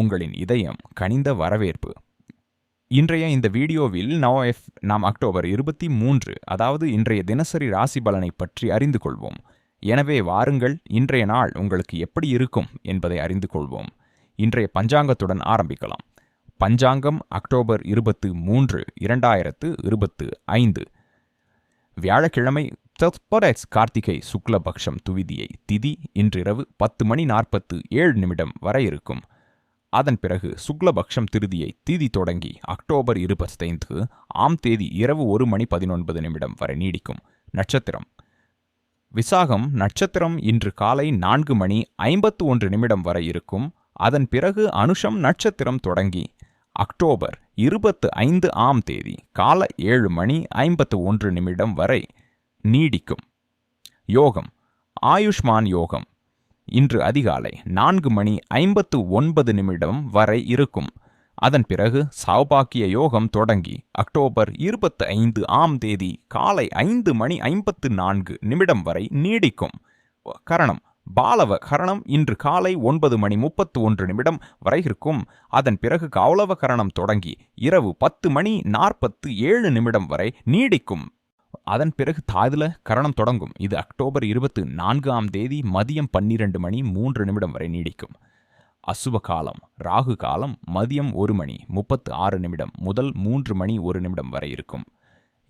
உங்களின் இதயம் கனிந்த வரவேற்பு. இன்றைய இந்த வீடியோவில் நவ எஃப் நாம் அக்டோபர் இருபத்தி மூன்று அதாவது இன்றைய தினசரி ராசி பலனை பற்றி அறிந்து கொள்வோம். எனவே வாருங்கள் இன்றைய நாள் உங்களுக்கு எப்படி இருக்கும் என்பதை அறிந்து கொள்வோம். இன்றைய பஞ்சாங்கத்துடன் ஆரம்பிக்கலாம். பஞ்சாங்கம் அக்டோபர் இருபத்து மூன்று இரண்டாயிரத்து இருபத்து ஐந்து. வியாழக்கிழமை தத்பரஸ் கார்த்திகை சுக்லபக்ஷம் துவிதியை திதி இன்றிரவு பத்து மணி நாற்பத்து ஏழு நிமிடம் வரை இருக்கும். அதன் பிறகு சுக்லபக்ஷம் திருதியை தீதி தொடங்கி அக்டோபர் இருபத்தைந்து ஆம் தேதி இரவு ஒரு மணி பதினொன்பது நிமிடம் வரை நீடிக்கும். நட்சத்திரம். விசாகம் நட்சத்திரம் இன்று காலை நான்கு மணி ஐம்பத்து ஒன்று நிமிடம் வரை இருக்கும். அதன் பிறகு அனுஷம் நட்சத்திரம் தொடங்கி அக்டோபர் இருபத்து ஐந்து ஆம் தேதி காலை ஏழு மணி ஐம்பத்து ஒன்று நிமிடம் வரை நீடிக்கும். யோகம். ஆயுஷ்மான் யோகம். இன்று அதிகாலை நான்கு மணி ஐம்பத்து ஒன்பது நிமிடம் வரை இருக்கும். அதன் பிறகு சௌபாக்கிய யோகம் தொடங்கி அக்டோபர் இருபத்தி ஐந்து ஆம் தேதி காலை ஐந்து மணி ஐம்பத்து நான்கு நிமிடம் வரை நீடிக்கும். கரணம் பாலவ கரணம் இன்று காலை ஒன்பது மணி முப்பத்து ஒன்று நிமிடம் வரை இருக்கும். அதன் பிறகு கௌளவ கரணம் தொடங்கி இரவு பத்து மணி நாற்பத்து ஏழு நிமிடம் வரை நீடிக்கும். அதன் பிறகு தாதுல கரணம் தொடங்கும். இது அக்டோபர் இருபத்து நான்காம் தேதி மதியம் பன்னிரண்டு மணி மூன்று நிமிடம் வரை நீடிக்கும். அசுப காலம் ராகு காலம் மதியம் ஒரு மணி முப்பத்து ஆறு நிமிடம் முதல் மூன்று மணி ஒரு நிமிடம் வரை இருக்கும்.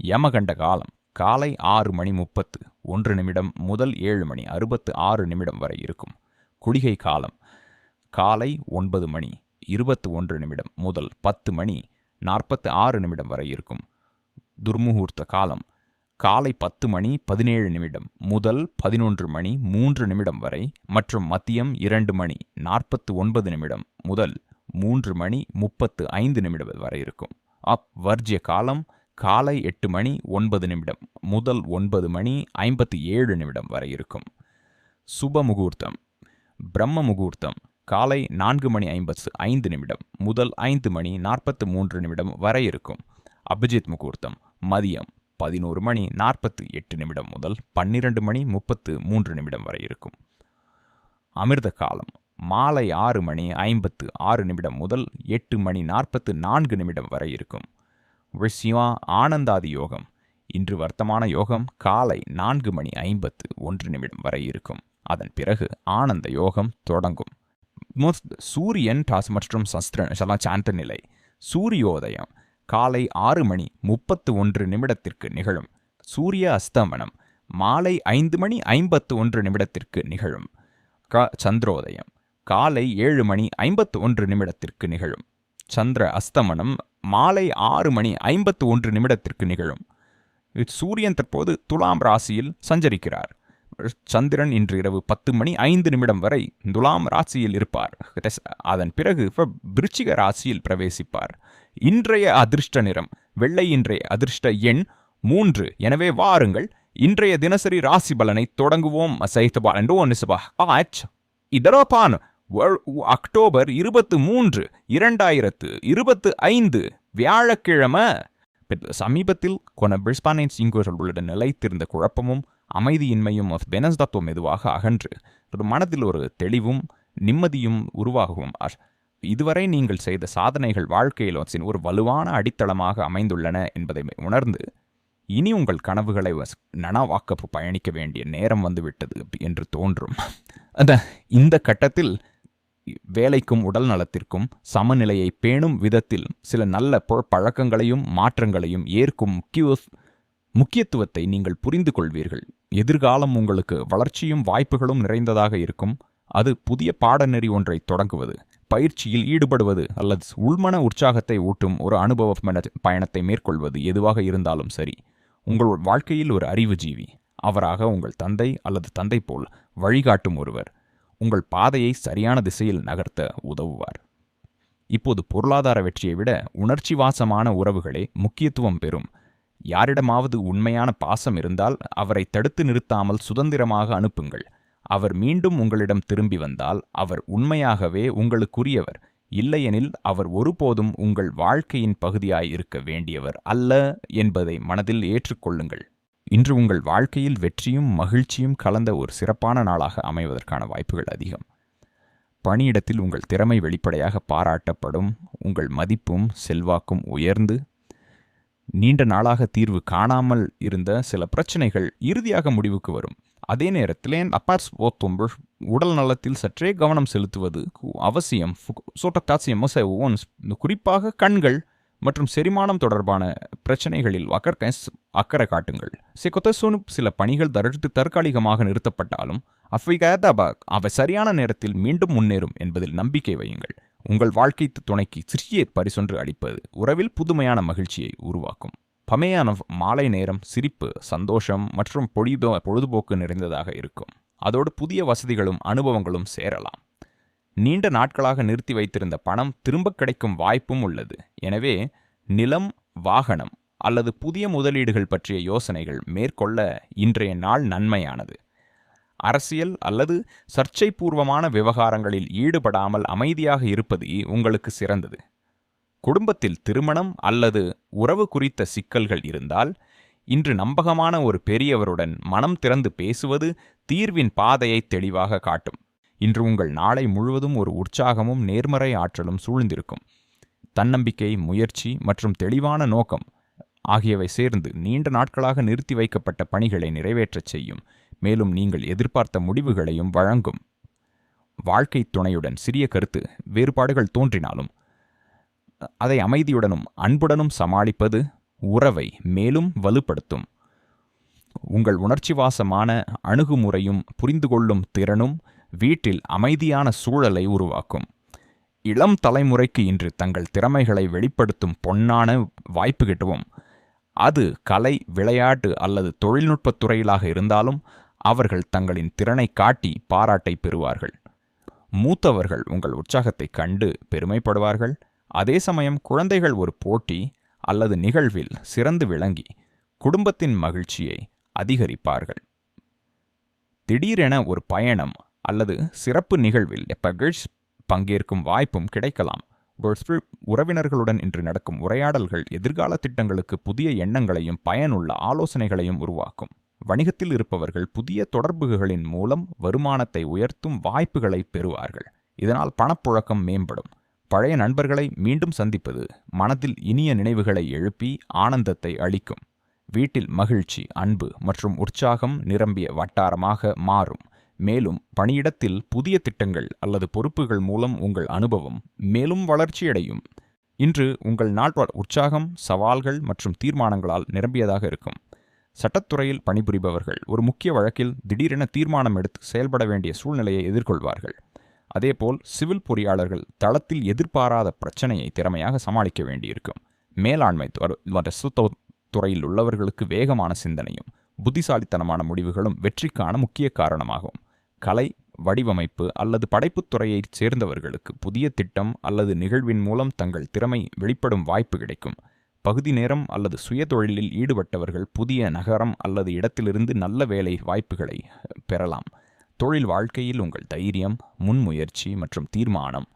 யமகண்ட காலம் காலை ஆறு மணி முப்பத்து ஒன்று நிமிடம் முதல் ஏழு மணி அறுபத்து ஆறு நிமிடம் வரை இருக்கும். குடிகை காலம் காலை ஒன்பது மணி இருபத்து ஒன்று நிமிடம் முதல் பத்து மணி நாற்பத்து ஆறு நிமிடம் வரை இருக்கும். துர்முகூர்த்த காலம் காலை பத்து மணி பதினேழு நிமிடம் முதல் பதினொன்று மணி மூன்று நிமிடம் வரை மற்றும் மதியம் இரண்டு மணி நாற்பத்து ஒன்பது நிமிடம் முதல் மூன்று மணி முப்பத்து ஐந்து நிமிடம் வரை இருக்கும். அப் வர்ஜிய காலம் காலை எட்டு மணி ஒன்பது நிமிடம் முதல் ஒன்பது மணி ஐம்பத்தி ஏழு நிமிடம் வரை இருக்கும். சுப முகூர்த்தம். பிரம்ம முகூர்த்தம் காலை நான்கு மணி ஐம்பத்து ஐந்து நிமிடம் முதல் ஐந்து மணி நாற்பத்து மூன்று நிமிடம் வரை இருக்கும். அபிஜித் முகூர்த்தம். மதியம் பதினோரு மணி நாற்பத்து எட்டு நிமிடம் முதல் பன்னிரண்டு மணி முப்பத்து மூன்று நிமிடம் வரை இருக்கும். அமிர்த காலம் மாலை ஆறு மணி ஐம்பத்து ஆறு நிமிடம் முதல் எட்டு மணி நாற்பத்து நான்கு நிமிடம் வரை இருக்கும். விஷயா ஆனந்தாதி யோகம் இன்று வர்த்தமான யோகம் காலை நான்கு மணி ஐம்பத்து ஒன்று நிமிடம் வரை இருக்கும். அதன் பிறகு ஆனந்த யோகம் தொடங்கும். சூரியன் டாஸ் மற்றும் சஸ்திர சாந்த நிலை. சூரியோதயம் காலை ஆறு மணி முப்பத்து ஒன்று நிமிடத்திற்கு நிகழும். சூரிய அஸ்தமனம் மாலை ஐந்து மணி ஐம்பத்து ஒன்று நிமிடத்திற்கு நிகழும். க சந்திரோதயம் காலை ஏழு மணி ஐம்பத்து ஒன்று நிமிடத்திற்கு நிகழும். சந்திர அஸ்தமனம் மாலை ஆறு மணி ஐம்பத்து ஒன்று நிமிடத்திற்கு நிகழும். சூரியன் தற்போது துலாம் ராசியில் சஞ்சரிக்கிறார். சந்திரன் இன்று இரவு பத்து மணி ஐந்து நிமிடம் வரை துலாம் ராசியில் இருப்பார். அதன் பிறகு விருச்சிக ராசியில் பிரவேசிப்பார். இன்றைய அதிர்ஷ்ட நிறம் வெள்ளை இன்றைய அதிர்ஷ்ட எண் மூன்று. எனவே வாருங்கள் இன்றைய தினசரி ராசி பலனை தொடங்குவோம். இதரோபான் அக்டோபர் இருபத்து மூன்று இரண்டாயிரத்து இருபத்து ஐந்து வியாழக்கிழமை. சமீபத்தில் கொன பிரிஸ்பானின் சிங்கோர்களுடன் நிலைத்திருந்த குழப்பமும் அமைதியின்மையும் பெனஸ்தத்துவம் மெதுவாக அகன்று ஒரு மனதில் ஒரு தெளிவும் நிம்மதியும் உருவாகவும். இதுவரை நீங்கள் செய்த சாதனைகள் வாழ்க்கையில் ஒரு வலுவான அடித்தளமாக அமைந்துள்ளன என்பதை உணர்ந்து இனி உங்கள் கனவுகளை நனவாக்கப்பு பயணிக்க வேண்டிய நேரம் வந்துவிட்டது என்று தோன்றும். அந்த இந்த கட்டத்தில் வேலைக்கும் உடல் நலத்திற்கும் சமநிலையை பேணும் விதத்தில் சில நல்ல பழக்கங்களையும் மாற்றங்களையும் ஏற்கும் முக்கியத்துவத்தை நீங்கள் புரிந்து கொள்வீர்கள். எதிர்காலம் உங்களுக்கு வளர்ச்சியும் வாய்ப்புகளும் நிறைந்ததாக இருக்கும். அது புதிய பாடநெறி ஒன்றை தொடங்குவது. பயிற்சியில் ஈடுபடுவது அல்லது உள்மன உற்சாகத்தை ஊட்டும் ஒரு அனுபவ பயணத்தை மேற்கொள்வது எதுவாக இருந்தாலும் சரி உங்கள் வாழ்க்கையில் ஒரு அறிவு ஜீவி. அவராக உங்கள் தந்தை அல்லது தந்தை போல் வழிகாட்டும் ஒருவர் உங்கள் பாதையை சரியான திசையில் நகர்த்த உதவுவார். இப்போது பொருளாதார வெற்றியை விட உணர்ச்சி வாசமான உறவுகளே முக்கியத்துவம் பெறும். யாரிடமாவது உண்மையான பாசம் இருந்தால் அவரை தடுத்து நிறுத்தாமல் சுதந்திரமாக அனுப்புங்கள். அவர் மீண்டும் உங்களிடம் திரும்பி வந்தால் அவர் உண்மையாகவே உங்களுக்குரியவர். இல்லையெனில் அவர் ஒருபோதும் உங்கள் வாழ்க்கையின் பகுதியாய் இருக்க வேண்டியவர் அல்ல என்பதை மனதில் ஏற்றுக்கொள்ளுங்கள். இன்று உங்கள் வாழ்க்கையில் வெற்றியும் மகிழ்ச்சியும் கலந்த ஒரு சிறப்பான நாளாக அமைவதற்கான வாய்ப்புகள் அதிகம். பணியிடத்தில் உங்கள் திறமை வெளிப்படையாக பாராட்டப்படும் உங்கள் மதிப்பும் செல்வாக்கும் உயர்ந்து நீண்ட நாளாக தீர்வு காணாமல் இருந்த சில பிரச்சனைகள் இறுதியாக முடிவுக்கு வரும். அதே நேரத்தில் அப்பார்ஸ் ஓத்தும்பு உடல் நலத்தில் சற்றே கவனம் செலுத்துவது அவசியம். சோட்டத்தாசியம் குறிப்பாக கண்கள் மற்றும் செரிமானம் தொடர்பான பிரச்சனைகளில் அக்கறை அக்கறை காட்டுங்கள். சிக்கொத்தசோனு சில பணிகள் தடுத்து தற்காலிகமாக நிறுத்தப்பட்டாலும் அஃபிகாதாபாக் அவை சரியான நேரத்தில் மீண்டும் முன்னேறும் என்பதில் நம்பிக்கை வையுங்கள். உங்கள் வாழ்க்கை துணைக்கு சிறிய பரிசொன்று அளிப்பது உறவில் புதுமையான மகிழ்ச்சியை உருவாக்கும். பமையான மாலை நேரம் சிரிப்பு சந்தோஷம் மற்றும் பொழிதோ பொழுதுபோக்கு நிறைந்ததாக இருக்கும். அதோடு புதிய வசதிகளும் அனுபவங்களும் சேரலாம். நீண்ட நாட்களாக நிறுத்தி வைத்திருந்த பணம் திரும்ப கிடைக்கும் வாய்ப்பும் உள்ளது. எனவே நிலம் வாகனம் அல்லது புதிய முதலீடுகள் பற்றிய யோசனைகள் மேற்கொள்ள இன்றைய நாள் நன்மையானது. அரசியல் அல்லது சர்ச்சைபூர்வமான விவகாரங்களில் ஈடுபடாமல் அமைதியாக இருப்பது உங்களுக்கு சிறந்தது. குடும்பத்தில் திருமணம் அல்லது உறவு குறித்த சிக்கல்கள் இருந்தால் இன்று நம்பகமான ஒரு பெரியவருடன் மனம் திறந்து பேசுவது தீர்வின் பாதையை தெளிவாக காட்டும். இன்று உங்கள் நாளை முழுவதும் ஒரு உற்சாகமும் நேர்மறை ஆற்றலும் சூழ்ந்திருக்கும். தன்னம்பிக்கை முயற்சி மற்றும் தெளிவான நோக்கம் ஆகியவை சேர்ந்து நீண்ட நாட்களாக நிறுத்தி வைக்கப்பட்ட பணிகளை நிறைவேற்றச் செய்யும். மேலும் நீங்கள் எதிர்பார்த்த முடிவுகளையும் வழங்கும். வாழ்க்கை துணையுடன் சிறிய கருத்து வேறுபாடுகள் தோன்றினாலும் அதை அமைதியுடனும் அன்புடனும் சமாளிப்பது உறவை மேலும் வலுப்படுத்தும். உங்கள் உணர்ச்சிவாசமான அணுகுமுறையும் புரிந்து கொள்ளும் திறனும் வீட்டில் அமைதியான சூழலை உருவாக்கும். இளம் தலைமுறைக்கு இன்று தங்கள் திறமைகளை வெளிப்படுத்தும் பொன்னான வாய்ப்பு கிட்டுவோம். அது கலை விளையாட்டு அல்லது தொழில்நுட்பத் துறையிலாக இருந்தாலும் அவர்கள் தங்களின் திறனை காட்டி பாராட்டை பெறுவார்கள். மூத்தவர்கள் உங்கள் உற்சாகத்தை கண்டு பெருமைப்படுவார்கள். அதே சமயம் குழந்தைகள் ஒரு போட்டி அல்லது நிகழ்வில் சிறந்து விளங்கி குடும்பத்தின் மகிழ்ச்சியை அதிகரிப்பார்கள். திடீரென ஒரு பயணம் அல்லது சிறப்பு நிகழ்வில் பகிழ்ச் பங்கேற்கும் வாய்ப்பும் கிடைக்கலாம். உறவினர்களுடன் இன்று நடக்கும் உரையாடல்கள் எதிர்கால திட்டங்களுக்கு புதிய எண்ணங்களையும் பயனுள்ள ஆலோசனைகளையும் உருவாக்கும். வணிகத்தில் இருப்பவர்கள் புதிய தொடர்புகளின் மூலம் வருமானத்தை உயர்த்தும் வாய்ப்புகளை பெறுவார்கள். இதனால் பணப்புழக்கம் மேம்படும். பழைய நண்பர்களை மீண்டும் சந்திப்பது மனதில் இனிய நினைவுகளை எழுப்பி ஆனந்தத்தை அளிக்கும். வீட்டில் மகிழ்ச்சி அன்பு மற்றும் உற்சாகம் நிரம்பிய வட்டாரமாக மாறும். மேலும் பணியிடத்தில் புதிய திட்டங்கள் அல்லது பொறுப்புகள் மூலம் உங்கள் அனுபவம் மேலும் வளர்ச்சியடையும். இன்று உங்கள் நாட்வார் உற்சாகம் சவால்கள் மற்றும் தீர்மானங்களால் நிரம்பியதாக இருக்கும். சட்டத்துறையில் பணிபுரிபவர்கள் ஒரு முக்கிய வழக்கில் திடீரென தீர்மானம் எடுத்து செயல்பட வேண்டிய சூழ்நிலையை எதிர்கொள்வார்கள். அதேபோல் சிவில் பொறியாளர்கள் தளத்தில் எதிர்பாராத பிரச்சனையை திறமையாக சமாளிக்க வேண்டியிருக்கும். மேலாண்மை துறையில் உள்ளவர்களுக்கு வேகமான சிந்தனையும் புத்திசாலித்தனமான முடிவுகளும் வெற்றிக்கான முக்கிய காரணமாகும். கலை வடிவமைப்பு அல்லது படைப்புத் துறையைச் சேர்ந்தவர்களுக்கு புதிய திட்டம் அல்லது நிகழ்வின் மூலம் தங்கள் திறமை வெளிப்படும் வாய்ப்பு கிடைக்கும். பகுதி நேரம் அல்லது சுய தொழிலில் ஈடுபட்டவர்கள் புதிய நகரம் அல்லது இடத்திலிருந்து நல்ல வேலை வாய்ப்புகளை பெறலாம். தொழில் வாழ்க்கையில் உங்கள் தைரியம் முன்முயற்சி மற்றும் தீர்மானம்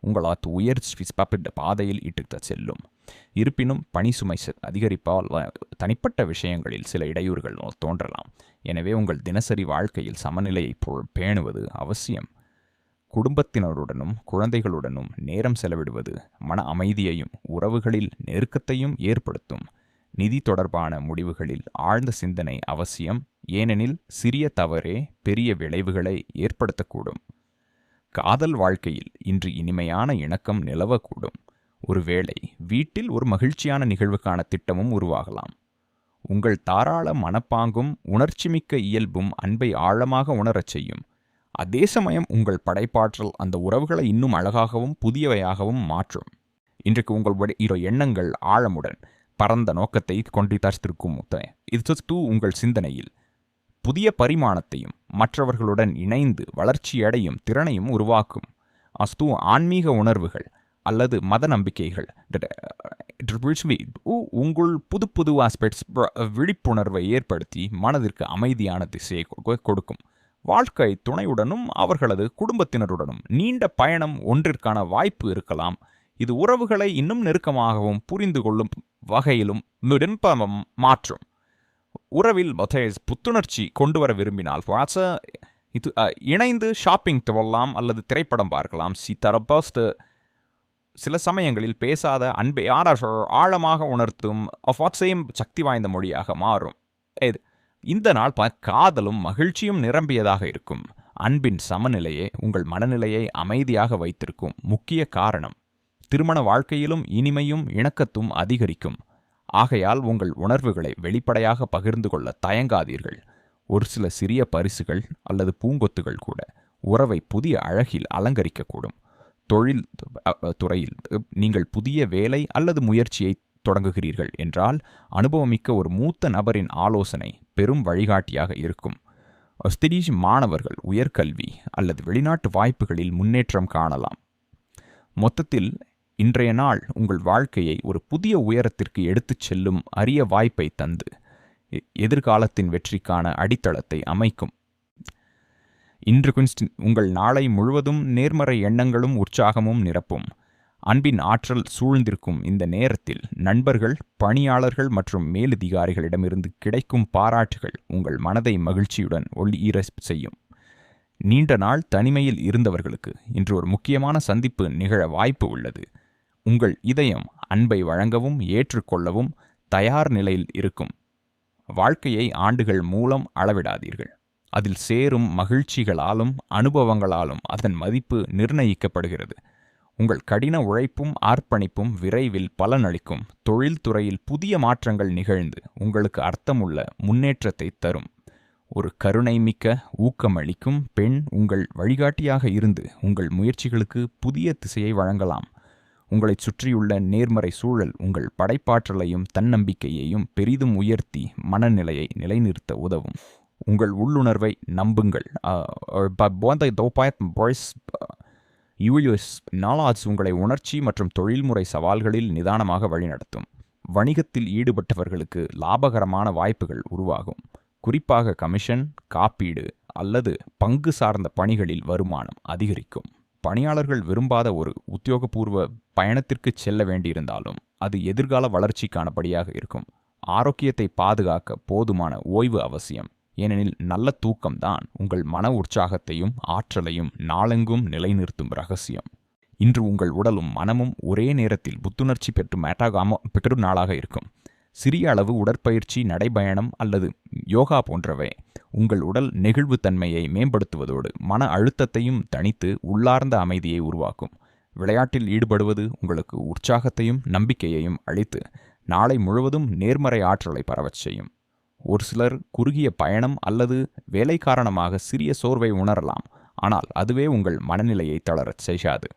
உங்களால் உயர் பாதையில் இட்டுத்த செல்லும். இருப்பினும் பணி சுமை அதிகரிப்பால் தனிப்பட்ட விஷயங்களில் சில இடையூறுகள் தோன்றலாம். எனவே உங்கள் தினசரி வாழ்க்கையில் சமநிலையை பேணுவது அவசியம். குடும்பத்தினருடனும் குழந்தைகளுடனும் நேரம் செலவிடுவது மன அமைதியையும் உறவுகளில் நெருக்கத்தையும் ஏற்படுத்தும். நிதி தொடர்பான முடிவுகளில் ஆழ்ந்த சிந்தனை அவசியம் ஏனெனில் சிறிய தவறே பெரிய விளைவுகளை ஏற்படுத்தக்கூடும். காதல் வாழ்க்கையில் இன்று இனிமையான இணக்கம் நிலவக்கூடும். ஒருவேளை வீட்டில் ஒரு மகிழ்ச்சியான நிகழ்வுக்கான திட்டமும் உருவாகலாம். உங்கள் தாராள மனப்பாங்கும் உணர்ச்சிமிக்க இயல்பும் அன்பை ஆழமாக உணரச் செய்யும். அதே சமயம் உங்கள் படைப்பாற்றல் அந்த உறவுகளை இன்னும் அழகாகவும் புதியவையாகவும் மாற்றும். இன்றைக்கு உங்கள் இரு எண்ணங்கள் ஆழமுடன். பரந்த நோக்கத்தை கொண்டு தரித்திருக்கும் இது டூ உங்கள் சிந்தனையில். புதிய பரிமாணத்தையும் மற்றவர்களுடன் இணைந்து வளர்ச்சியடையும் திறனையும் உருவாக்கும். அஸ்து ஆன்மீக உணர்வுகள் அல்லது மத நம்பிக்கைகள். உங்கள் புது புது ஆஸ்பெக்ட்ஸ் விழிப்புணர்வை ஏற்படுத்தி மனதிற்கு அமைதியான திசையை கொடுக்கும். வாழ்க்கை துணையுடனும் அவர்களது குடும்பத்தினருடனும் நீண்ட பயணம் ஒன்றிற்கான வாய்ப்பு இருக்கலாம். இது உறவுகளை இன்னும் நெருக்கமாகவும் புரிந்து கொள்ளும் வகையிலும் மாற்றும். உறவில் புத்துணர்ச்சி கொண்டு வர விரும்பினால் வாட்ச இது இணைந்து ஷாப்பிங் போகலாம் அல்லது திரைப்படம் பார்க்கலாம். சி சில சமயங்களில் பேசாத அன்பை ஆராய்ச்சி ஆழமாக உணர்த்தும் அஃபாட்ஸையும் சக்தி வாய்ந்த மொழியாக மாறும். இது இந்த நாள் ப காதலும் மகிழ்ச்சியும் நிரம்பியதாக இருக்கும். அன்பின் சமநிலையே உங்கள் மனநிலையை அமைதியாக வைத்திருக்கும் முக்கிய காரணம். திருமண வாழ்க்கையிலும் இனிமையும் இணக்கத்தும் அதிகரிக்கும். ஆகையால் உங்கள் உணர்வுகளை வெளிப்படையாக பகிர்ந்து கொள்ள தயங்காதீர்கள். ஒரு சில சிறிய பரிசுகள் அல்லது பூங்கொத்துகள் கூட உறவை புதிய அழகில் அலங்கரிக்கக்கூடும். தொழில் துறையில் நீங்கள் புதிய வேலை அல்லது முயற்சியை தொடங்குகிறீர்கள் என்றால் அனுபவமிக்க ஒரு மூத்த நபரின் ஆலோசனை பெரும் வழிகாட்டியாக இருக்கும். ஸ்திரீஷ் மாணவர்கள் உயர்கல்வி அல்லது வெளிநாட்டு வாய்ப்புகளில் முன்னேற்றம் காணலாம். மொத்தத்தில் இன்றைய நாள் உங்கள் வாழ்க்கையை ஒரு புதிய உயரத்திற்கு எடுத்துச் செல்லும் அரிய வாய்ப்பை தந்து எதிர்காலத்தின் வெற்றிக்கான அடித்தளத்தை அமைக்கும். இன்று குன்ஸ்டின் உங்கள் நாளை முழுவதும் நேர்மறை எண்ணங்களும் உற்சாகமும் நிரப்பும். அன்பின் ஆற்றல் சூழ்ந்திருக்கும் இந்த நேரத்தில் நண்பர்கள் பணியாளர்கள் மற்றும் மேலதிகாரிகளிடமிருந்து கிடைக்கும் பாராட்டுகள் உங்கள் மனதை மகிழ்ச்சியுடன் ஒளியீர செய்யும். நீண்ட நாள் தனிமையில் இருந்தவர்களுக்கு இன்று ஒரு முக்கியமான சந்திப்பு நிகழ வாய்ப்பு உள்ளது. உங்கள் இதயம் அன்பை வழங்கவும் ஏற்றுக்கொள்ளவும் தயார் நிலையில் இருக்கும். வாழ்க்கையை ஆண்டுகள் மூலம் அளவிடாதீர்கள். அதில் சேரும் மகிழ்ச்சிகளாலும் அனுபவங்களாலும் அதன் மதிப்பு நிர்ணயிக்கப்படுகிறது. உங்கள் கடின உழைப்பும் ஆர்ப்பணிப்பும் விரைவில் பலனளிக்கும். தொழில்துறையில் புதிய மாற்றங்கள் நிகழ்ந்து உங்களுக்கு அர்த்தமுள்ள முன்னேற்றத்தை தரும். ஒரு கருணைமிக்க ஊக்கமளிக்கும் பெண் உங்கள் வழிகாட்டியாக இருந்து உங்கள் முயற்சிகளுக்கு புதிய திசையை வழங்கலாம். உங்களைச் சுற்றியுள்ள நேர்மறை சூழல் உங்கள் படைப்பாற்றலையும் தன்னம்பிக்கையையும் பெரிதும் உயர்த்தி மனநிலையை நிலைநிறுத்த உதவும். உங்கள் உள்ளுணர்வை நம்புங்கள். யூஎஸ் நாலாஜ் உங்களை உணர்ச்சி மற்றும் தொழில்முறை சவால்களில் நிதானமாக வழிநடத்தும். வணிகத்தில் ஈடுபட்டவர்களுக்கு லாபகரமான வாய்ப்புகள் உருவாகும். குறிப்பாக கமிஷன் காப்பீடு அல்லது பங்கு சார்ந்த பணிகளில் வருமானம் அதிகரிக்கும். பணியாளர்கள் விரும்பாத ஒரு உத்தியோகபூர்வ பயணத்திற்கு செல்ல வேண்டியிருந்தாலும் அது எதிர்கால வளர்ச்சிக்கானபடியாக இருக்கும். ஆரோக்கியத்தை பாதுகாக்க போதுமான ஓய்வு அவசியம். ஏனெனில் நல்ல தூக்கம்தான் உங்கள் மன உற்சாகத்தையும் ஆற்றலையும் நாளெங்கும் நிலைநிறுத்தும் ரகசியம். இன்று உங்கள் உடலும் மனமும் ஒரே நேரத்தில் புத்துணர்ச்சி பெற்று மேட்டாகாம பெற்று நாளாக இருக்கும். சிறிய அளவு உடற்பயிற்சி நடைபயணம் அல்லது யோகா போன்றவை உங்கள் உடல் நெகிழ்வுத்தன்மையை மேம்படுத்துவதோடு மன அழுத்தத்தையும் தணித்து உள்ளார்ந்த அமைதியை உருவாக்கும். விளையாட்டில் ஈடுபடுவது உங்களுக்கு உற்சாகத்தையும் நம்பிக்கையையும் அளித்து நாளை முழுவதும் நேர்மறை ஆற்றலை பரவச் செய்யும். ஒரு சிலர் குறுகிய பயணம் அல்லது வேலை காரணமாக சிறிய சோர்வை உணரலாம் ஆனால் அதுவே உங்கள் மனநிலையை தளரச் செய்யாது.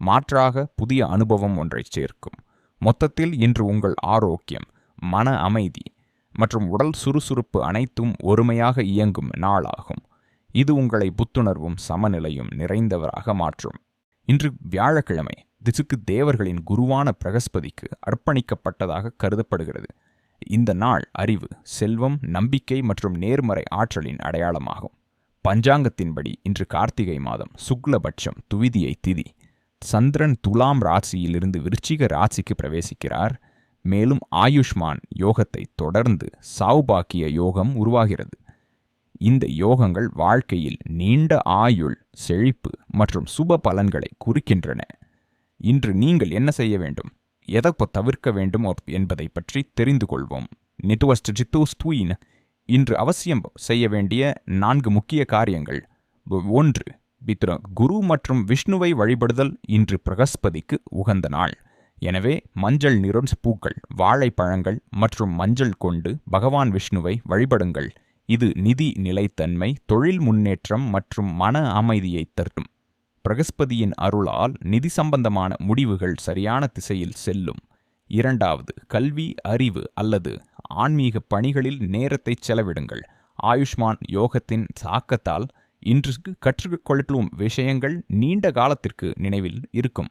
மாற்றாக புதிய அனுபவம் ஒன்றைச் சேர்க்கும். மொத்தத்தில் இன்று உங்கள் ஆரோக்கியம் மன அமைதி மற்றும் உடல் சுறுசுறுப்பு அனைத்தும் ஒருமையாக இயங்கும் நாளாகும். இது உங்களை புத்துணர்வும் சமநிலையும் நிறைந்தவராக மாற்றும். இன்று வியாழக்கிழமை திசுக்கு தேவர்களின் குருவான பிரகஸ்பதிக்கு அர்ப்பணிக்கப்பட்டதாக கருதப்படுகிறது. இந்த நாள் அறிவு செல்வம் நம்பிக்கை மற்றும் நேர்மறை ஆற்றலின் அடையாளமாகும். பஞ்சாங்கத்தின்படி இன்று கார்த்திகை மாதம் சுக்லபட்சம் துவிதியை திதி. சந்திரன் துலாம் ராசியிலிருந்து விருச்சிக ராசிக்கு பிரவேசிக்கிறார். மேலும் ஆயுஷ்மான் யோகத்தை தொடர்ந்து சௌபாக்கிய யோகம் உருவாகிறது. இந்த யோகங்கள் வாழ்க்கையில் நீண்ட ஆயுள் செழிப்பு மற்றும் சுப பலன்களை குறிக்கின்றன. இன்று நீங்கள் என்ன செய்ய வேண்டும்? எதை தவிர்க்க வேண்டும் என்பதை பற்றி தெரிந்து கொள்வோம். நிட்டுவஸ்ட் ஜித்தூஸ் தூயின் இன்று அவசியம் செய்ய வேண்டிய நான்கு முக்கிய காரியங்கள். ஒன்று பித்ர குரு மற்றும் விஷ்ணுவை வழிபடுதல் இன்று பிரகஸ்பதிக்கு உகந்த நாள். எனவே மஞ்சள் நிறம் பூக்கள் வாழைப்பழங்கள் மற்றும் மஞ்சள் கொண்டு பகவான் விஷ்ணுவை வழிபடுங்கள். இது நிதி நிலைத்தன்மை தொழில் முன்னேற்றம் மற்றும் மன அமைதியை தரும் பிரகஸ்பதியின் அருளால் நிதி சம்பந்தமான முடிவுகள் சரியான திசையில் செல்லும். இரண்டாவது கல்வி அறிவு அல்லது ஆன்மீக பணிகளில் நேரத்தை செலவிடுங்கள். ஆயுஷ்மான் யோகத்தின் தாக்கத்தால் இன்றுக்கு கற்றுக்கொள்ளும் விஷயங்கள் நீண்ட காலத்திற்கு நினைவில் இருக்கும்.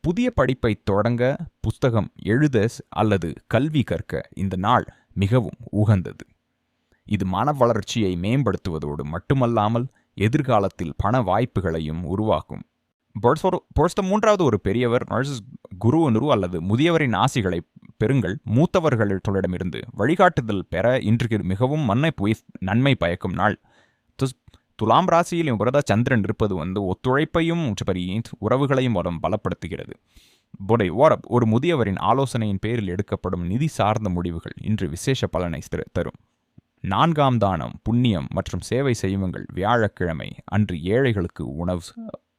புதிய படிப்பை தொடங்க புஸ்தகம் எழுத அல்லது கல்வி கற்க இந்த நாள் மிகவும் உகந்தது. இது மன வளர்ச்சியை மேம்படுத்துவதோடு மட்டுமல்லாமல் எதிர்காலத்தில் பண வாய்ப்புகளையும் உருவாக்கும். பொருத்த- பொருத்த மூன்றாவது ஒரு பெரியவர் குரு நுரு அல்லது முதியவரின் ஆசிகளை பெறுங்கள். மூத்தவர்களிடமிருந்து வழிகாட்டுதல் பெற இன்றைக்கு மிகவும் மன்னை போய் நன்மை பயக்கும் நாள். துலாம் ராசியில் புரத சந்திரன் இருப்பது வந்து ஒத்துழைப்பையும் உச்சபரி உறவுகளையும் வளம் பலப்படுத்துகிறது. புடை ஓரப் ஒரு முதியவரின் ஆலோசனையின் பேரில் எடுக்கப்படும் நிதி சார்ந்த முடிவுகள் இன்று விசேஷ பலனை திரு- தரும். நான்காம் தானம் புண்ணியம் மற்றும் சேவை செய்வங்கள் வியாழக்கிழமை அன்று ஏழைகளுக்கு உணவு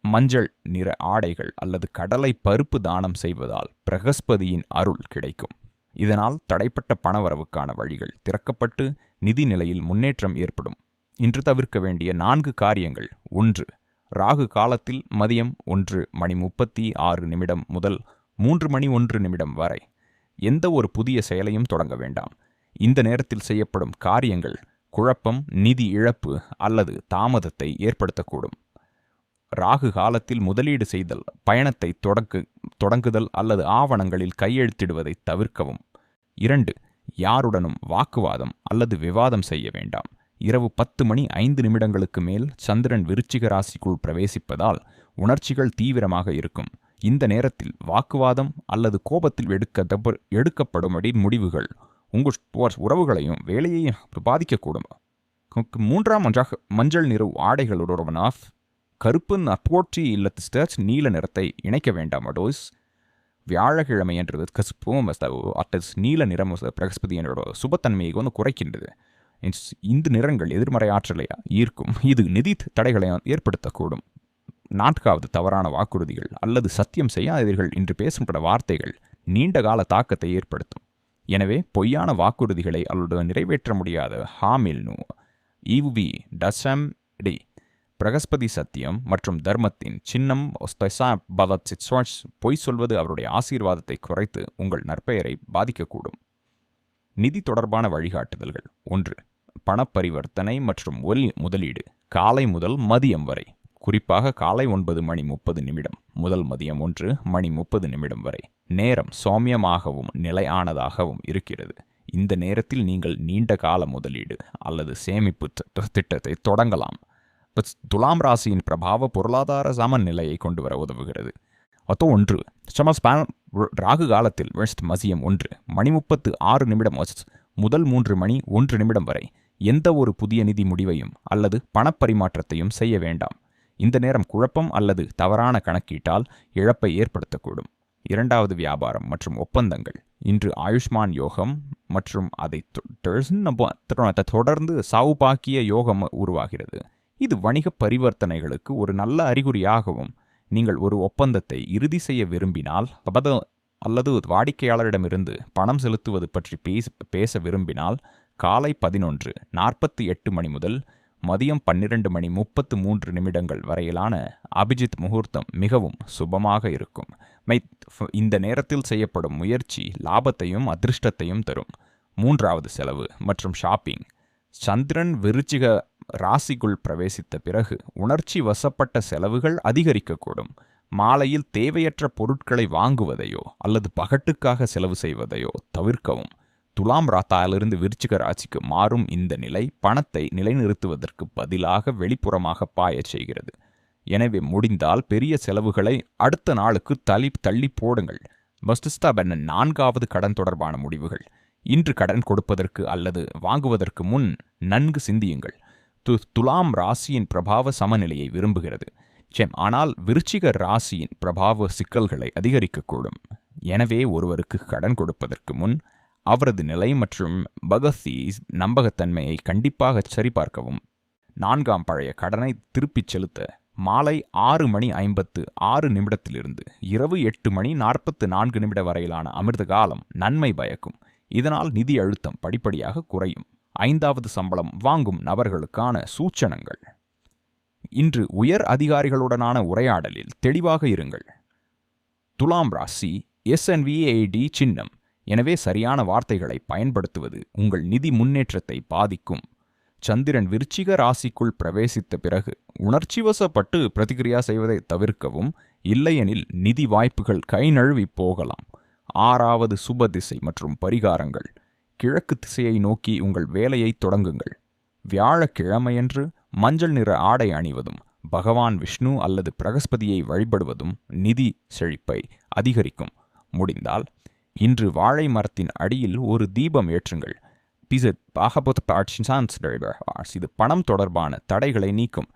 மஞ்சள் நிற ஆடைகள் அல்லது கடலை பருப்பு தானம் செய்வதால் பிரகஸ்பதியின் அருள் கிடைக்கும். இதனால் தடைப்பட்ட பணவரவுக்கான வழிகள் திறக்கப்பட்டு நிதி நிலையில் முன்னேற்றம் ஏற்படும். இன்று தவிர்க்க வேண்டிய நான்கு காரியங்கள். ஒன்று ராகு காலத்தில் மதியம் ஒன்று மணி முப்பத்தி ஆறு நிமிடம் முதல் மூன்று மணி ஒன்று நிமிடம் வரை. எந்த ஒரு புதிய செயலையும் தொடங்க வேண்டாம். இந்த நேரத்தில் செய்யப்படும் காரியங்கள் குழப்பம் நிதி இழப்பு அல்லது தாமதத்தை ஏற்படுத்தக்கூடும். ராகு காலத்தில் முதலீடு செய்தல் பயணத்தை தொடக்கு தொடங்குதல் அல்லது ஆவணங்களில் கையெழுத்திடுவதை தவிர்க்கவும். இரண்டு யாருடனும் வாக்குவாதம் அல்லது விவாதம் செய்ய வேண்டாம். இரவு பத்து மணி ஐந்து நிமிடங்களுக்கு மேல் சந்திரன் விருச்சிக ராசிக்குள் பிரவேசிப்பதால் உணர்ச்சிகள் தீவிரமாக இருக்கும். இந்த நேரத்தில் வாக்குவாதம் அல்லது கோபத்தில் எடுக்க தப்பு- எடுக்கப்படும்படி முடிவுகள் உங்கள் உறவுகளையும் வேலையையும் பாதிக்கக்கூடும். மூன்றாம் ஒன்றாக மஞ்சள் நிற ஆடைகளுடன் கருப்பு நற்போற்றி இல்லத்து ஸ்டர்ச் நீல நிறத்தை இணைக்க வேண்டாம் அடோஸ். வியாழக்கிழமை என்றது கசுப்பும் அட்டஸ் நீல நிறம் பிரகஸ்பதி என்னோட சுபத்தன்மையை வந்து குறைக்கின்றது. இந்த நிறங்கள் எதிர்மறை ஆற்றலை ஈர்க்கும். இது நிதி தடைகளை ஏற்படுத்தக்கூடும். நான்காவது தவறான வாக்குறுதிகள் அல்லது சத்தியம் செய்யாதீர்கள் என்று பேசும்பட வார்த்தைகள் நீண்ட கால தாக்கத்தை ஏற்படுத்தும். எனவே பொய்யான வாக்குறுதிகளை அல்லது நிறைவேற்ற முடியாத ஹாமில்னு இவ்வி டசம் டி பிரகஸ்பதி சத்தியம் மற்றும் தர்மத்தின் சின்னம் பொய் சொல்வது அவருடைய ஆசீர்வாதத்தை குறைத்து உங்கள் நற்பெயரை பாதிக்கக்கூடும். நிதி தொடர்பான வழிகாட்டுதல்கள் ஒன்று பணப்பரிவர்த்தனை மற்றும் ஒலி முதலீடு காலை முதல் மதியம் வரை. குறிப்பாக காலை ஒன்பது மணி முப்பது நிமிடம் முதல் மதியம் ஒன்று மணி முப்பது நிமிடம் வரை. நேரம் சௌமியமாகவும் நிலையானதாகவும் இருக்கிறது. இந்த நேரத்தில் நீங்கள் நீண்ட கால முதலீடு அல்லது சேமிப்பு திட்டத்தை தொடங்கலாம். துலாம் ராசியின் பிரபாவ பொருளாதார சமநிலையை கொண்டு வர உதவுகிறது. அத்தோ ஒன்று சமஸ் ராகு காலத்தில் வெஸ்ட் மதியம் ஒன்று மணி முப்பத்து ஆறு நிமிடம் முதல் மூன்று மணி ஒன்று நிமிடம் வரை. எந்த ஒரு புதிய நிதி முடிவையும் அல்லது பணப்பரிமாற்றத்தையும் செய்ய வேண்டாம். இந்த நேரம் குழப்பம் அல்லது தவறான கணக்கீட்டால் இழப்பை ஏற்படுத்தக்கூடும். இரண்டாவது வியாபாரம் மற்றும் ஒப்பந்தங்கள். இன்று ஆயுஷ்மான் யோகம் மற்றும் அதை தொடர்ந்து- சவுபாக்கிய சாவுபாக்கிய யோகம் உருவாகிறது. இது வணிக பரிவர்த்தனைகளுக்கு ஒரு நல்ல அறிகுறியாகவும் நீங்கள் ஒரு ஒப்பந்தத்தை இறுதி செய்ய விரும்பினால் அல்லது வாடிக்கையாளரிடமிருந்து பணம் செலுத்துவது பற்றி பேச பேச விரும்பினால் காலை பதினொன்று நாற்பத்தி எட்டு மணி முதல் மதியம் பன்னிரண்டு மணி முப்பத்து மூன்று நிமிடங்கள் வரையிலான அபிஜித் முகூர்த்தம் மிகவும் சுபமாக இருக்கும். மை இந்த நேரத்தில் செய்யப்படும் முயற்சி லாபத்தையும் அதிர்ஷ்டத்தையும் தரும். மூன்றாவது செலவு மற்றும் ஷாப்பிங். சந்திரன் விருச்சிக ராசிக்குள் பிரவேசித்த பிறகு உணர்ச்சி வசப்பட்ட செலவுகள் அதிகரிக்கக்கூடும். மாலையில் தேவையற்ற பொருட்களை வாங்குவதையோ அல்லது பகட்டுக்காக செலவு செய்வதையோ தவிர்க்கவும். துலாம் ராத்தாலிருந்து விருச்சிக ராசிக்கு மாறும் இந்த நிலை பணத்தை நிலைநிறுத்துவதற்கு பதிலாக வெளிப்புறமாக பாயச் செய்கிறது. எனவே முடிந்தால் பெரிய செலவுகளை அடுத்த நாளுக்கு தள்ளி தள்ளி போடுங்கள். மஸ்டிஸ்தாபென்ன நான்காவது கடன் தொடர்பான முடிவுகள். இன்று கடன் கொடுப்பதற்கு அல்லது வாங்குவதற்கு முன் நன்கு சிந்தியுங்கள். து துலாம் ராசியின் பிரபாவ சமநிலையை விரும்புகிறது. செம் ஆனால் விருச்சிக ராசியின் பிரபாவ சிக்கல்களை அதிகரிக்கக்கூடும். எனவே ஒருவருக்கு கடன் கொடுப்பதற்கு முன் அவரது நிலை மற்றும் பகத்தி நம்பகத்தன்மையை கண்டிப்பாக சரிபார்க்கவும். நான்காம் பழைய கடனை திருப்பிச் செலுத்த மாலை ஆறு மணி ஐம்பத்து ஆறு நிமிடத்திலிருந்து இரவு எட்டு மணி நாற்பத்து நான்கு நிமிட வரையிலான அமிர்த காலம் நன்மை பயக்கும். இதனால் நிதி அழுத்தம் படிப்படியாக குறையும். ஐந்தாவது சம்பளம் வாங்கும் நபர்களுக்கான சூச்சனங்கள். இன்று உயர் அதிகாரிகளுடனான உரையாடலில் தெளிவாக இருங்கள். துலாம் ராசி எஸ்என்விஏடி சின்னம். எனவே சரியான வார்த்தைகளை பயன்படுத்துவது உங்கள் நிதி முன்னேற்றத்தை பாதிக்கும். சந்திரன் விருச்சிக ராசிக்குள் பிரவேசித்த பிறகு உணர்ச்சிவசப்பட்டு பிரதிகிரியா செய்வதை தவிர்க்கவும் இல்லையெனில் நிதி வாய்ப்புகள் கை நழுவி போகலாம். ஆறாவது சுப திசை மற்றும் பரிகாரங்கள். கிழக்கு திசையை நோக்கி உங்கள் வேலையை தொடங்குங்கள். வியாழக்கிழமையன்று மஞ்சள் நிற ஆடை அணிவதும் பகவான் விஷ்ணு அல்லது பிரகஸ்பதியை வழிபடுவதும் நிதி செழிப்பை அதிகரிக்கும். முடிந்தால் இன்று வாழை மரத்தின் அடியில் ஒரு தீபம் ஏற்றுங்கள். பிசத் பாகபத் பாட்சி சான்ஸ் இது பணம் தொடர்பான தடைகளை நீக்கும்.